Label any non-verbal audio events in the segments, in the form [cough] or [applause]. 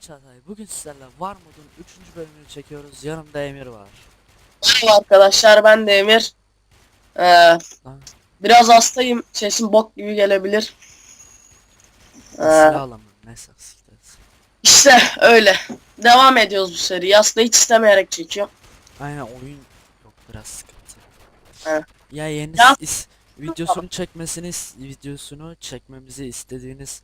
Çağatay. Bugün sizlerle Var Mod'un 3. bölümünü çekiyoruz. Yanımda Emir var. Merhaba arkadaşlar ben de Emir. Ee, biraz hastayım. Sesim bok gibi gelebilir. Ee, silah alamıyorum. Neyse işte öyle. Devam ediyoruz bu seriyi. Aslında hiç istemeyerek çekiyorum. Aynen oyun yok biraz sıkıntı. Evet. Ya yeni Ya- videosunu çekmesini videosunu çekmemizi istediğiniz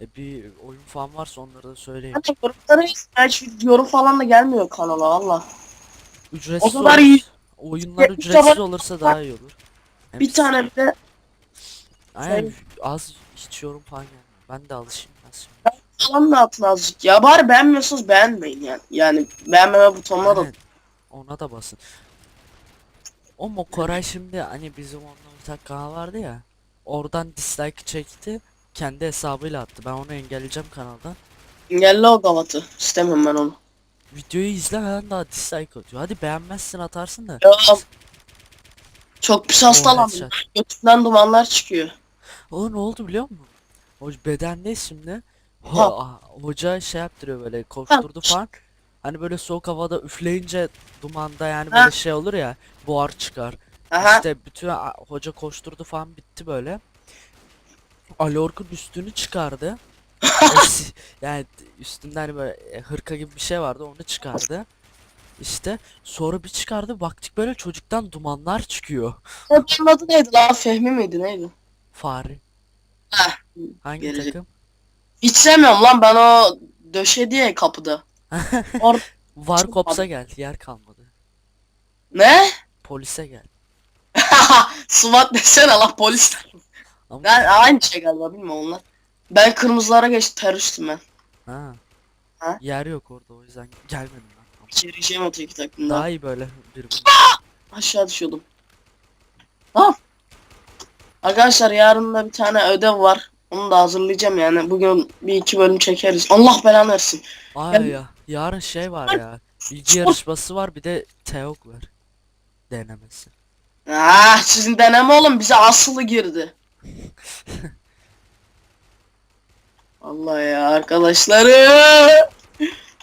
e, bir oyun falan varsa onları da söyleyin. Hani yorumlara hiç yorum falan da gelmiyor kanala valla. Ücretsiz o kadar olur- iyi- Oyunlar ücretsiz olursa daha iyi olur. Hem Bir tane bir de Aynen az hiç yorum falan gelmiyor. Ben de alışayım nasıl. falan da atın azıcık ya. Bari beğenmiyorsanız beğenmeyin yani. Yani beğenmeme butonuna da. Ona da basın. O mu Koray şimdi hani bizim onunla ortak kanal vardı ya. Oradan dislike çekti. Kendi hesabıyla attı. Ben onu engelleyeceğim kanaldan. engelle o gavatı. İstemem ben onu. Videoyu izlemeden daha dislike atıyor. Hadi beğenmezsin atarsın da. Ya, çok pis hastalandım. Götümden dumanlar çıkıyor. O ne oldu biliyor musun? O bedendeyiz şimdi. Ha. hoca şey yaptırıyor böyle koşturdu falan. Hani böyle soğuk havada üfleyince dumanda yani böyle Ha. şey olur ya buhar çıkar. Aha. İşte bütün hoca koşturdu falan bitti böyle. Alork'un üstünü çıkardı. [laughs] Yani üstünde hani böyle e, hırka gibi bir şey vardı onu çıkardı. İşte sonra bir çıkardı baktık böyle çocuktan dumanlar çıkıyor. Hocamın adı neydi lan? Fehmi miydi neydi? Fare. Heh, Hangi gelecek. takım? Hiç sevmiyorum lan ben o döşedi ya kapıda. [laughs] Or Var kopsa gel yer kalmadı. ne? Polise gel. [laughs] SWAT desene lan polis. Ama Ben aynı şey galiba bilmiyorum onlar. Ben kırmızılara geçtim teröristim ben. ha. Ha? Yer yok orada o yüzden gelmedim ben. Ama İçeriyeceğim öteki takımda. Daha iyi böyle birbirine. Aşağı düşüyordum. Ah. Arkadaşlar yarın da bir tane ödev var. Onu da hazırlayacağım yani. Bugün bir iki bölüm çekeriz. Allah belanı versin. Ay ya yarın şey var ya. Bilgi yarışması var bir de teok var. Denemesi. Ah sizin deneme oğlum bize asılı girdi. Allah ya arkadaşları.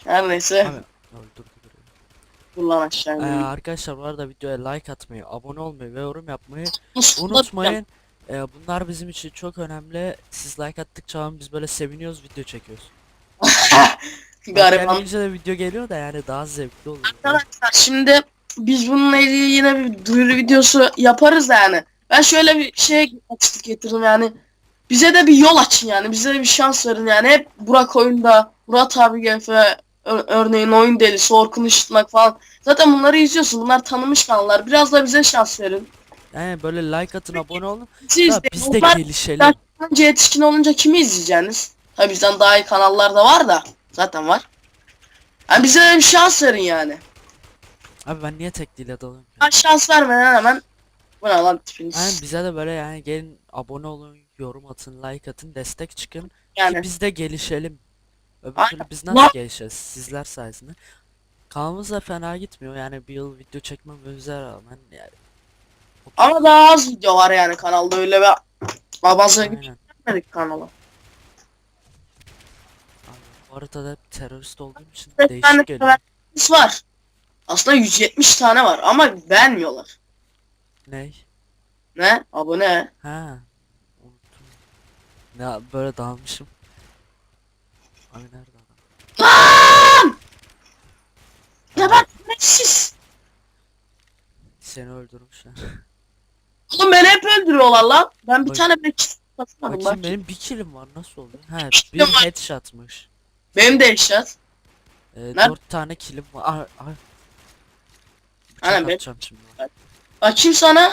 Her neyse. Abi öldürdü burayı. Dur lan aşağı Ee, ineyim. arkadaşlar bu arada videoya like atmayı, abone olmayı ve yorum yapmayı Unutmayın. Ee, bunlar bizim için çok önemli. Siz like attıkça biz böyle seviniyoruz video çekiyoruz. [laughs] Gariban. de video geliyor da yani daha zevkli oluyor. Arkadaşlar şimdi biz bununla ilgili yine bir duyuru videosu yaparız yani. Ben şöyle bir şey açıklık getirdim yani. Bize de bir yol açın yani. Bize de bir şans verin yani. Hep Burak oyunda, Murat abi GF, örneğin oyun delisi, Orkun Işıtmak falan. Zaten bunları izliyorsun. Bunlar tanınmış kanallar. Biraz da bize şans verin. Yani böyle like atın, abone olun. Ya izleyin. biz de gelişelim. önce yetişkin olunca kimi izleyeceksiniz? Tabii bizden daha iyi kanallar da var da. Zaten var. Yani bize de bir şans verin yani. Abi ben niye tek dil ya? Ben şans vermeden hemen bu ne lan tipiniz. Yani bize de böyle yani gelin abone olun, yorum atın, like atın, destek çıkın Yani. ki biz de gelişelim. Öbür Aynen. türlü biz Lan- nasıl gelişeceğiz sizler sayesinde. Kanalımız da fena gitmiyor yani bir yıl video çekmemize rağmen yani. Ama daha az video var yani kanalda öyle bir abaza Aynen. gitmedik kanala. Abi, bu arada da hep terörist olduğum için tane değişik geliyor. severimiz var. Aslında 170 tane var ama beğenmiyorlar. Ney? Ne? Abone. Ha. Unuttum. Ne böyle dalmışım. Abi nerede adam? Lan! Ya ben siz. Seni öldürmüşler. Oğlum beni hep öldürüyorlar lan. Ben bir Bak- tane bile kill atmadım Bakayım bak. benim bir killim var nasıl oluyor? He kilim bir var. headshotmış. Benim de eşyat. Ee, Ne? dört tane killim var. Ay, ay. Bıçak Aynen, ben- atacağım şimdi. Bakayım sana.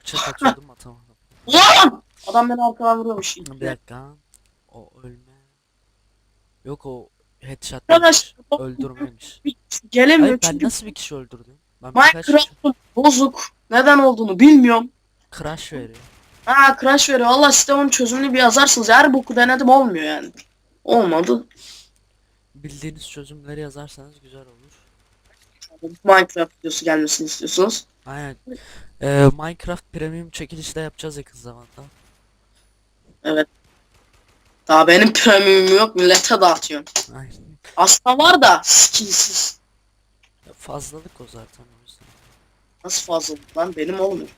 Bıçak atıyordum atamadım. Ulan! Adam beni arkadan vuruyormuş. Bir dakika. O ölme. Yok o headshot Arkadaş. Öldürmemiş. Gelemiyor Hayır ben çünkü nasıl bir kişi öldürdüm? Ben birkaç Minecraft'ın bozuk. Neden olduğunu bilmiyorum. crash veriyor. Ha crash veriyor. Valla onun çözümünü bir yazarsınız. Her boku denedim olmuyor yani. Olmadı. Bildiğiniz çözümleri yazarsanız güzel olur. Minecraft videosu gelmesini istiyorsunuz. Aynen. Ee, Minecraft Premium çekilişi de yapacağız yakın zamanda. Evet. Daha benim premiumum yok millete dağıtıyorum. Aynen. Aslında var da skinsiz. Ya Fazlalık o zaten o yüzden. Nasıl fazlalık lan benim olmuyor.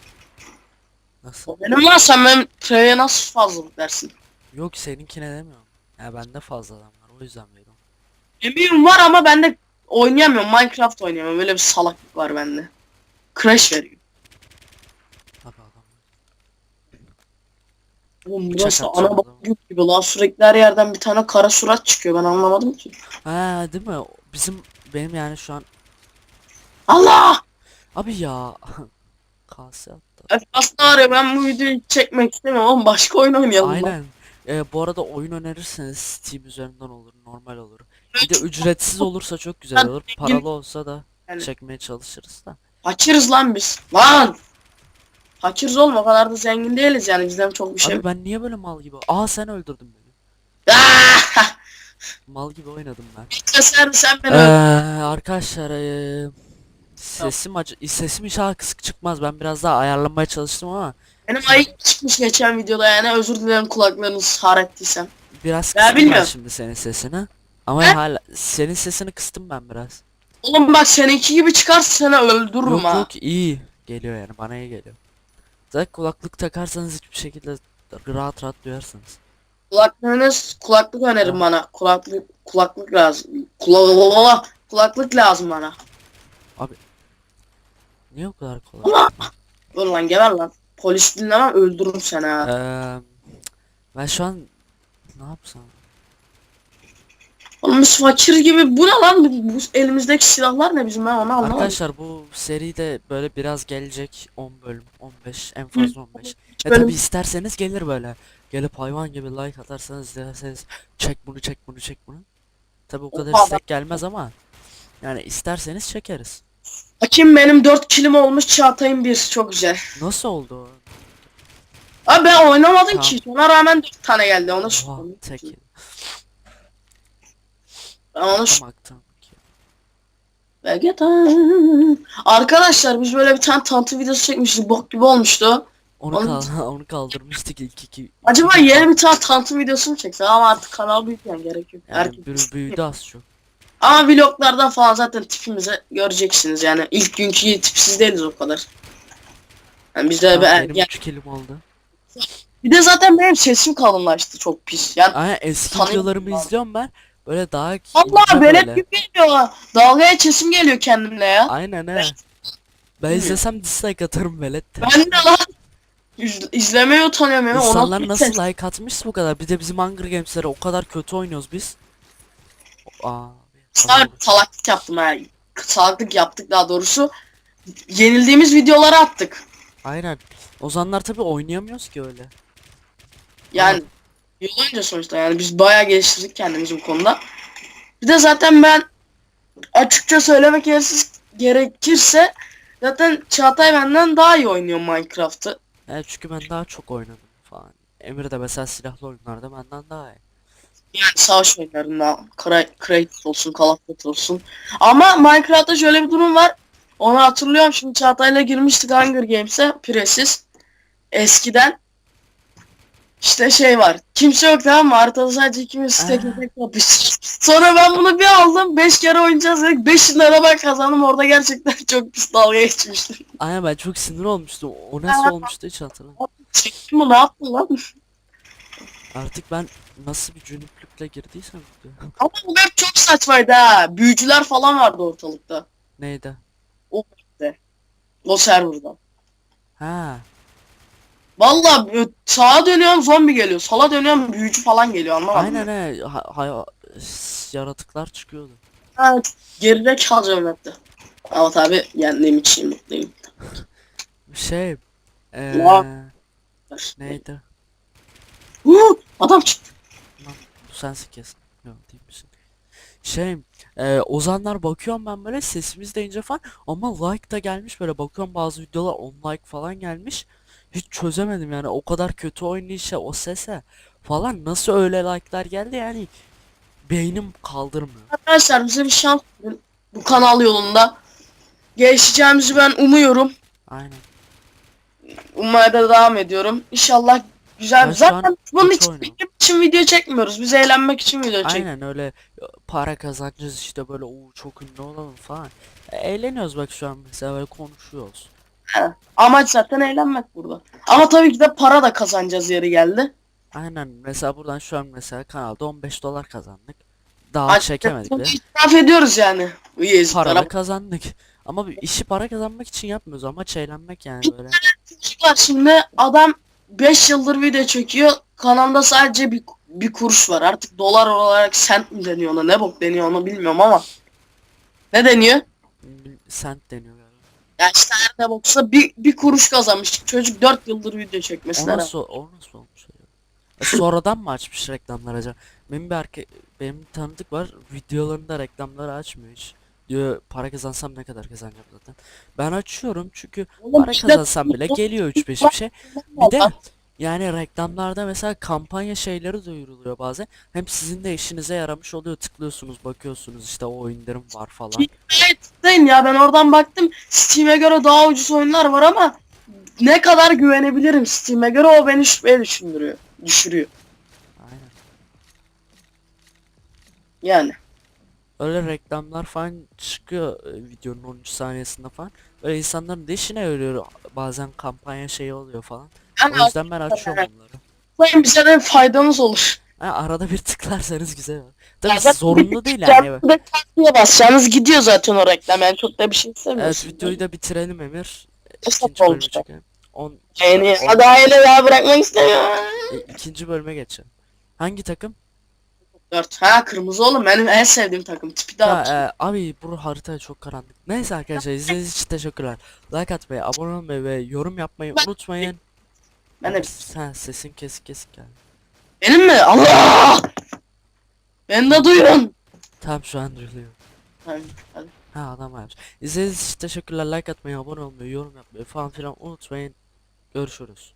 Nasıl? O benim sen benim premium'e nasıl fazlalık dersin? Yok seninkine demiyorum. Ya bende fazladan var o yüzden veriyorum. Premium var ama ben de oynayamıyorum. Minecraft oynayamıyorum. Öyle bir salaklık var bende. Crash veriyor. Tabii adam. Oğlum burası ana adama. bak gibi lan sürekli her yerden bir tane kara surat çıkıyor ben anlamadım ki. Ha değil mi? Bizim benim yani şu an Allah! abi ya [laughs] kase attı. Aslında ya ben bu videoyu çekmek istemiyorum oğlum başka oyun oynayalım. Aynen. Ee, bu arada oyun önerirseniz Steam üzerinden olur, normal olur. Bir de ücretsiz olursa çok güzel olur. Paralı olsa da Yani çekmeye çalışırız da. Fakiriz lan biz. Lan! Fakiriz oğlum o kadar da zengin değiliz yani bizden çok bir şey. Abi ben niye böyle mal gibi? Aa sen öldürdün beni. Ah! Mal gibi oynadım ben. sen, sen beni Ee, arkadaşlar ee, sesim acı sesim inşallah kısık çıkmaz. Ben biraz daha ayarlamaya çalıştım ama Benim ayıp çıkmış geçen videoda yani özür dilerim kulaklarınızı har ettiysem. biraz bilmiyorum. şimdi senin sesini. Ama He? hala senin sesini kıstım ben biraz. Oğlum bak seninki gibi çıkarsa seni öldürürüm Yok ha. yok iyi geliyor yani bana iyi geliyor. Zaten kulaklık takarsanız hiçbir şekilde rahat rahat duyarsınız. Kulaklarınız kulaklık önerin Ha. bana. Kulaklık kulaklık lazım. Kula kulaklık lazım bana. Niye o kadar kolay? Allah! Dur lan geber lan. Polis dinlemem öldürürüm seni ha. Eee ben şu an ne yapsam? Biz fakir gibi bu ne lan? Bu, bu elimizdeki silahlar ne bizim ben onu anlamadım. Arkadaşlar bu seride böyle biraz gelecek 10 bölüm 15 en fazla 15. E tabi isterseniz gelir böyle. Gelip hayvan gibi like atarsanız derseniz çek bunu çek bunu çek bunu. Tabi o kadar Oha, istek gelmez ama yani isterseniz çekeriz. Bakayım benim 4 kilim olmuş Çağatay'ın 1 çok güzel. Nasıl oldu o? Abi ben oynamadım Tamam. ki. Ona rağmen 4 tane geldi. Ona Oha şükür. tek. Ben ki. Vegetan. Arkadaşlar biz böyle bir tane tanıtım videosu çekmiştik. Bok gibi olmuştu. Onu, Oğlum- kal [laughs] onu kaldırmıştık ilk iki. Acaba yeni bir tane tanıtım videosu mu çeksek ama artık kanal büyük yani gerek yok. yani Herkes- büyü- büyüdü az çok. Ama vloglardan falan zaten tipimizi göreceksiniz yani. ilk günkü tipsiz değiliz o kadar. Yani bizde Tamam, bir, benim 3 kilim oldu. bir de zaten benim sesim kalınlaştı çok pis. Yani Aynen eski videolarımı izliyorum ben. Böyle daha ince Allah böyle. gibi geliyor. Dalgaya sesim geliyor kendimle ya. Aynen he. Ben izlesem dislike atarım velet. Ben de lan İz- izlemeye utanıyorum ya. İnsanlar nasıl like atmış bu kadar? Bir de bizim Hunger Games'lere o kadar kötü oynuyoruz biz. Aa. Sar salaklık yaptım ha. Salaklık yaptık daha doğrusu. Yenildiğimiz videoları attık. Aynen. O zamanlar tabi oynayamıyoruz ki öyle. Yani iyi oyuncu sonuçta yani biz bayağı geliştirdik kendimizi bu konuda. Bir de zaten ben açıkça söylemek gerekirse, gerekirse zaten Çağatay benden daha iyi oynuyor Minecraft'ı. Evet çünkü ben daha çok oynadım falan. Emir de mesela silahlı oyunlarda benden daha iyi. Yani savaş oyunlarında Crytek olsun, Call of Duty olsun. Ama Minecraft'ta şöyle bir durum var. Onu hatırlıyorum şimdi Çağatay'la girmiştik Hunger Games'e piresiz. Eskiden. İşte şey var. Kimse yok tamam mı? Haritada sadece ikimiz tek tek kapıştık. Sonra ben bunu bir aldım. 5 kere oynayacağız dedik. 5 lira ben kazandım. Orada gerçekten [laughs] çok pis dalga geçmiştim. Aynen ben çok sinir olmuştum. O nasıl olmuştu hiç hatırlamıyorum. Çektim mi? Ne yaptın lan? Artık ben nasıl bir cünüplükle girdiysem. Ama bu map çok saçmaydı ha. Büyücüler falan vardı ortalıkta. Neydi? O serverda. Ha. Vallahi e, sağa dönüyorum zombi geliyor. Sola dönüyorum büyücü falan geliyor anlamadım. Aynen he. Ha, yaratıklar çıkıyordu. Evet. Geride kalacağım hepte. Ama tabi yendiğim için mutluyum. Şey. Eee. Ya. Neydi? Huu, adam çıktı. Bu sensin kesin. Yok değil misin? Şey, e, ozanlar bakıyorum ben böyle sesimiz deyince falan ama like da gelmiş böyle bakıyorum bazı videolar 10 like falan gelmiş. Hiç çözemedim yani o kadar kötü oynayışa o sese falan nasıl öyle like'lar geldi yani beynim kaldırmıyor. Arkadaşlar bize bir şans verin. Bu kanal yolunda. Gelişeceğimizi ben umuyorum. Aynen. Ummaya da devam ediyorum. İnşallah Güzel. Ben Zaten bunun için, oynuyorum. için video çekmiyoruz. Biz eğlenmek için video çekiyoruz. Aynen öyle para kazanacağız işte böyle o çok ünlü olalım falan. E, eğleniyoruz bak şu an mesela böyle konuşuyoruz. Amaç zaten eğlenmek burada. Ama tabii ki de para da kazanacağız yeri geldi. Aynen mesela buradan şu an mesela kanalda 15 dolar kazandık. Daha Aç- çekemedik de. İtiraf ediyoruz yani. Bu yazıklara. Paralı kazandık. Ama bir işi para kazanmak için yapmıyoruz amaç eğlenmek yani böyle. Çocuklar şimdi adam 5 yıldır video çekiyor. Kanalda sadece bir, bir kuruş var. Artık dolar olarak sent mi deniyor ona ne bok deniyor onu bilmiyorum ama. Ne deniyor? Bil- Sent deniyor. Ya işte her ne boksa bir, bir kuruş kazanmış. Çocuk 4 yıldır video O çekmesine rağmen. nasıl, o nasıl olmuş öyle? E, sonradan mı açmış reklamlar acaba? Benim bir erkek, benim bir tanıdık var videolarında reklamları açmıyor hiç. Diyor para kazansam ne kadar kazanacağım zaten. Ben açıyorum çünkü Oğlum para işte- kazansam bile geliyor 3-5 bir şey. Bir de yani reklamlarda mesela kampanya şeyleri duyuruluyor bazen. Hem sizin de işinize yaramış oluyor. Tıklıyorsunuz, bakıyorsunuz işte o indirim var falan. Evet tıklayın ya ben oradan baktım. Steam'e göre daha ucuz oyunlar var ama ne kadar güvenebilirim Steam'e göre o beni şüpheye düşündürüyor. Düşürüyor. Aynen. Yani. Öyle reklamlar falan çıkıyor e, videonun 13 saniyesinde falan. Böyle insanların da işine yarıyor. Bazen kampanya şeyi oluyor falan. O yüzden ben açıyorum onları. tıklayın bize de bir faydamız olur. Ha, arada bir [laughs] tıklarsanız güzel olur. Tabii zaten zorunlu değil yani. Takviye basacağınız gidiyor zaten o reklam. Yani çok da bir şey Evet istemiyorsun. videoyu da bitirelim Emir. İkinci bölümü olacak. On, Yani on- daha aile daha bırakmak istemiyorum. e, ikinci bölüme geçelim. Hangi takım? Dört. Ha kırmızı oğlum benim en sevdiğim takım. Tipi de Ha, e, abi bu harita çok karanlık. Neyse arkadaşlar izlediğiniz için teşekkürler. Like atmayı, abone olmayı ve yorum yapmayı unutmayın. Ben de Sen sesin kesik kesik geldi. benim mi? Allah! Ben de duyun. Tamam şu an duyuluyor. Hadi, hadi. Ha adam varmış. İzlediğiniz için teşekkürler. Like atmayı, abone olmayı, yorum yapmayı falan filan unutmayın. Görüşürüz.